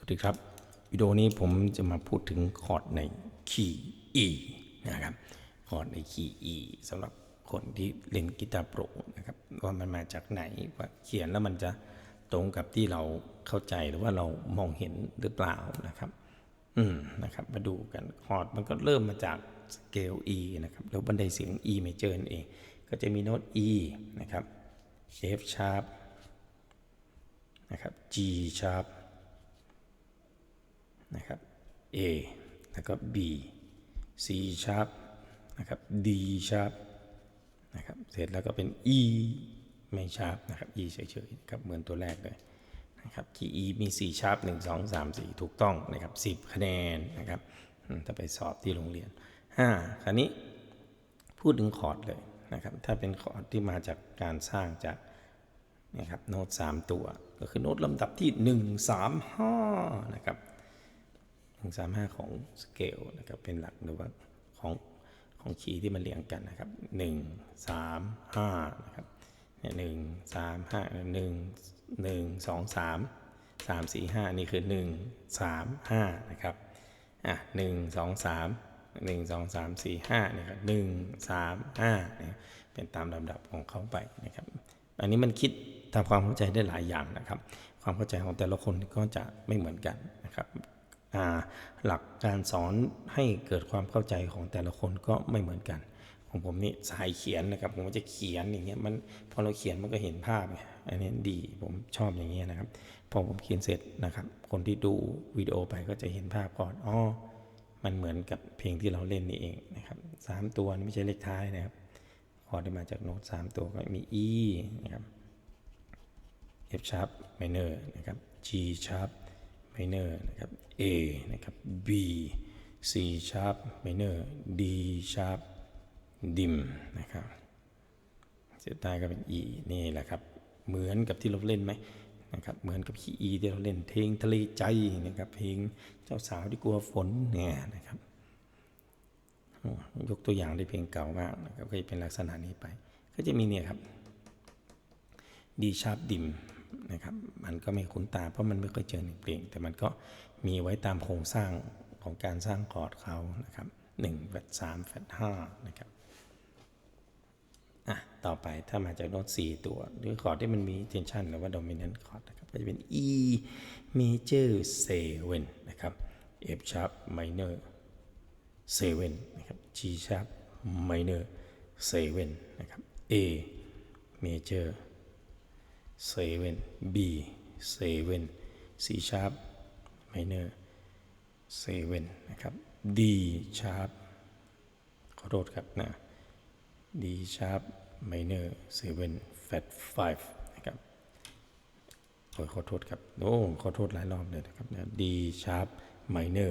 สวัสดีครับ วิดีโอนี้ผมจะมาพูดถึงคอร์ดในคีย์ E นะครับ คอร์ดในคีย์ E สำหรับคนที่เล่นกีตาร์โปรนะครับว่ามันมาจากไหนว่าเขียนแล้วมันจะตรงกับที่เราเข้าใจหรือว่าเรามองเห็นหรือเปล่านะครับ อืมนะครับ มาดูกันคอร์ดมันก็เริ่มมาจากสเกล E นะครับแล้วบันไดเสียง E major นั่นเอง ก็จะมีโน้ต E นะครับ F sharp นะครับ G sharp นะครับ A แล้วก็ B C sharp นะครับ D sharp นะครับเสร็จแล้วก็เป็น E ไม่ sharp นะครับ E เฉยๆครับเหมือนตัวแรกเลยนะครับคีย์ E มี4 sharp 1 2 3 4 ถูกต้องนะครับ 10 คะแนนนะครับถ้าไปสอบที่โรงเรียน 5 คราวนี้พูดถึงคอร์ดเลยนะครับถ้าเป็นคอร์ดที่มาจากการสร้างจากนะครับโน้ต3 ตัว ก็คือโน้ตลำดับที่ 1 3 5นะครับ 1 3 5 ของสเกลนะครับเป็นหลักหรือว่าของของคีย์ที่มันเรียงกันนะครับ 1 3 5นะครับเนี่ยหนึ่งสามห้าหนึ่งหนึ่งสองสามสามสี่ห้านี่คือหนึ่งสามห้านะครับอะหนึ่งสองสามหนึ่งสองสามสี่ห้านี่ครับหนึ่งสามห้าเนี่ยเป็นตามลำดับของเขาไปนะครับ อันนี้มันคิดตามความเข้าใจได้หลายอย่างนะครับ ความเข้าใจของแต่ละคนก็จะไม่เหมือนกันนะครับ หลักการสอนให้เกิดความเข้าใจของแต่ละคนก็ไม่เหมือนกัน ของผมนี่สายเขียนนะครับ ผมก็จะเขียนอย่างเงี้ยมันพอเราเขียนมันก็เห็นภาพไงอันนี้ดีผมชอบอย่างเงี้ยนะครับ พอผมเขียนเสร็จนะครับ คนที่ดูวิดีโอไปก็จะเห็นภาพก่อนอ๋อมันเหมือนกับเพลงที่เราเล่นนี่เองนะครับสามตัวนี่ไม่ใช่เลขท้ายนะครับคอร์ดที่มาจากโน้ต3ตัวก็มี E นะครับ F sharp minor นะครับ G sharp minor นะครับ A นะครับ B C sharp minor D sharp dim นะครับเสุดท้ายก็เป็น E นี่แหละครับ เหมือนกับที่เราเล่นไหมนะครับ เหมือนกับคีย์ E ที่เราเล่นเพลงทะเลใจนะครับ เพลงเจ้าสาวที่กลัวฝนเนี่ยนะครับ ยกตัวอย่างได้เพลงเก่ามากนะครับก็จะเป็นลักษณะนี้ไป ก็จะมีเนี่ยครับดีชาร์ปดิม นะครับ มันก็ไม่คุ้นตาเพราะมันไม่เคยเจอในเพลง แต่มันก็มีไว้ตามโครงสร้างของการสร้างคอร์ดเขานะครับ1แฟด3แฟด5นะครับอะต่อไปถ้ามาจากโน้ต4ตัว หรือคอร์ดที่มันมี tension หรือว่า dominant chord นะครับก็จะเป็น E major 7นะครับ F sharp minor 7นะครับ G sharp minor 7นะครับ A major 7 B 7 C sharp minor 7นะครับ D sharp ขอโทษครับนะ D sharp minor 7 flat 5นะครับขอขอโทษครับโอ้ขอโทษหลายรอบเลยนะครับนะ D sharp minor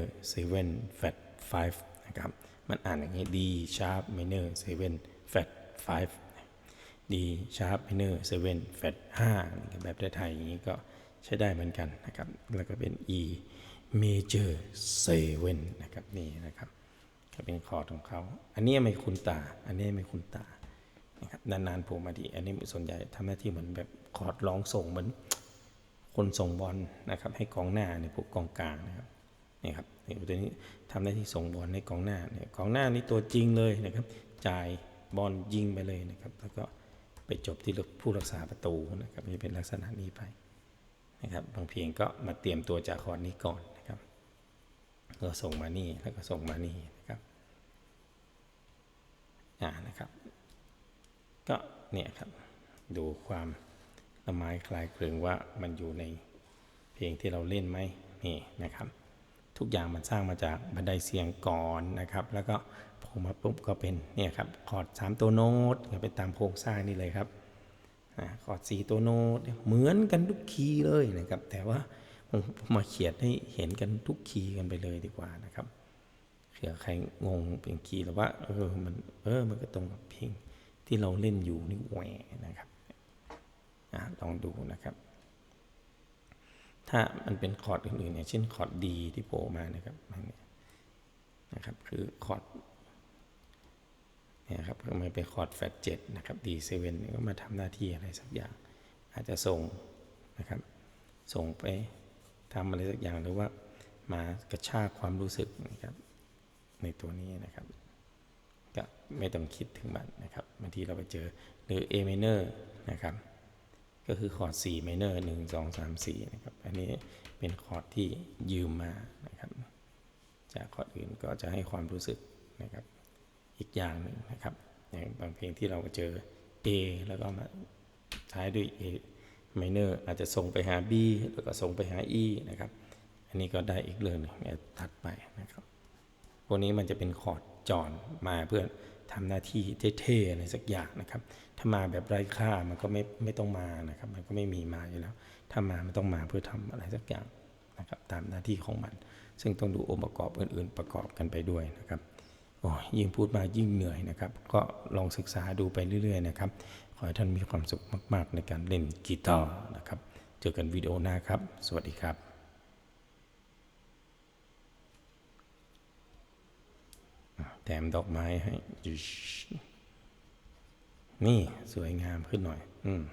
7 flat 5นะครับ มันอ่านอย่างนี้ D sharp minor 7 flat 5 D sharp minor 7 flat 5แบบไทยๆอย่างนี้ก็ใช้ได้เหมือนกันนะครับ แล้วก็เป็น E major 7นะครับนี่นะครับก็เป็นคอร์ดของเขา อันนี้ไม่คุ้นตา อันนี้ไม่คุ้นตานะครับนานๆผมมาทีอันนี้ส่วนใหญ่ทำหน้าที่เหมือนแบบคอร์ดร้องส่งเหมือนคนส่งบอลนะครับ ให้กองหน้าเนี่ยพวกกองกลางนะครับนี่ครับนี่ตัวนี้ทำหน้าที่ส่งบอลให้กองหน้าเนี่ยกองหน้านี่ตัวจริงเลยนะครับจ่ายบอลยิงไปเลยนะครับ แล้วก็ ไปจบที่ผู้รักษาประตูนะครับจะเป็นลักษณะนี้ไปนะครับบางเพียงก็มาเตรียมตัวจากคอร์ดนี้ก่อนนะครับก็ส่งมานี่แล้วก็ส่งมานี่นะครับอ่านะครับ ก็เนี่ยครับดูความละไม้คลายคลึงว่ามันอยู่ในเพลงที่เราเล่นไหมนี่นะครับ ทุกอย่างมันสร้างมาจากบันไดเสียงก่อนนะครับ แล้วก็พอมาปุ๊บก็เป็นเนี่ยครับคอร์ด3 ตัวโน้ตก็ไปตามโครงสร้างนี่เลยครับคอร์ด4ตัวโน้ตเหมือนกันทุกคีย์เลยนะครับ แต่ว่าผมมาเขียนให้เห็นกันทุกคีย์กันไปเลยดีกว่านะครับเผื่อใครงงเป็นคีย์หรือว่าเออมันเออมันก็ตรงกับเพลงที่เราเล่นอยู่นี่แหวนะครับอลองดูนะครับ ถ้ามันเป็นคอร์ดอื่นๆเนี่ยเช่นคอร์ดดีที่โผล่มานะครับนี่นะครับ คือคอร์ดเนี่ยครับมันเป็นคอร์ดแฟดเจ็ดนะครับดีเซเว่นก็มาทำหน้าที่อะไรสักอย่าง อาจจะส่งนะครับ ส่งไปทำอะไรสักอย่างหรือว่ามากระชากความรู้สึกนะครับ ในตัวนี้นะครับก็ไม่ต้องคิดถึงมันนะครับบางทีเราไปเจอหรือ A minor นะครับ ก็คือคอร์ด4 minor 1 2 3 4นะครับ อันนี้เป็นคอร์ดที่ยืมมานะครับ จากคอร์ดอื่นก็จะให้ความรู้สึกนะครับ อีกอย่างหนึ่งนะครับ อย่างบางเพลงที่เราเจอ A แล้วก็มาท้ายด้วย A minor อาจจะส่งไปหา B แล้วก็ส่งไปหา E นะครับ อันนี้ก็ได้อีกเรื่องหนึงเดี๋ยถัดไปนะครับ พวกนี้มันจะเป็นคอร์ดจอนมาเพื่อ ทำหน้าที่เท่ๆอะไรสักอย่างนะครับ ถ้ามาแบบไร้ค่ามันก็ไม่ไม่ต้องมานะครับ มันก็ไม่มีมาอยู่แล้ว ถ้ามามันต้องมาเพื่อทำอะไรสักอย่างนะครับ ตามหน้าที่ของมัน ซึ่งต้องดูองค์ประกอบอื่น ๆ ประกอบกันไปด้วยนะครับโอ้ยยิ่งพูดมายิ่งเหนื่อยนะครับ ก็ลองศึกษาดูไปเรื่อย ๆ นะครับ ขอให้ท่านมีความสุขมาก ๆ ในการเล่นกีตาร์นะครับ เจอกันวิดีโอหน้าครับ สวัสดีครับ แถมดอกไม้ให้ นี่สวยงามขึ้นหน่อย อืม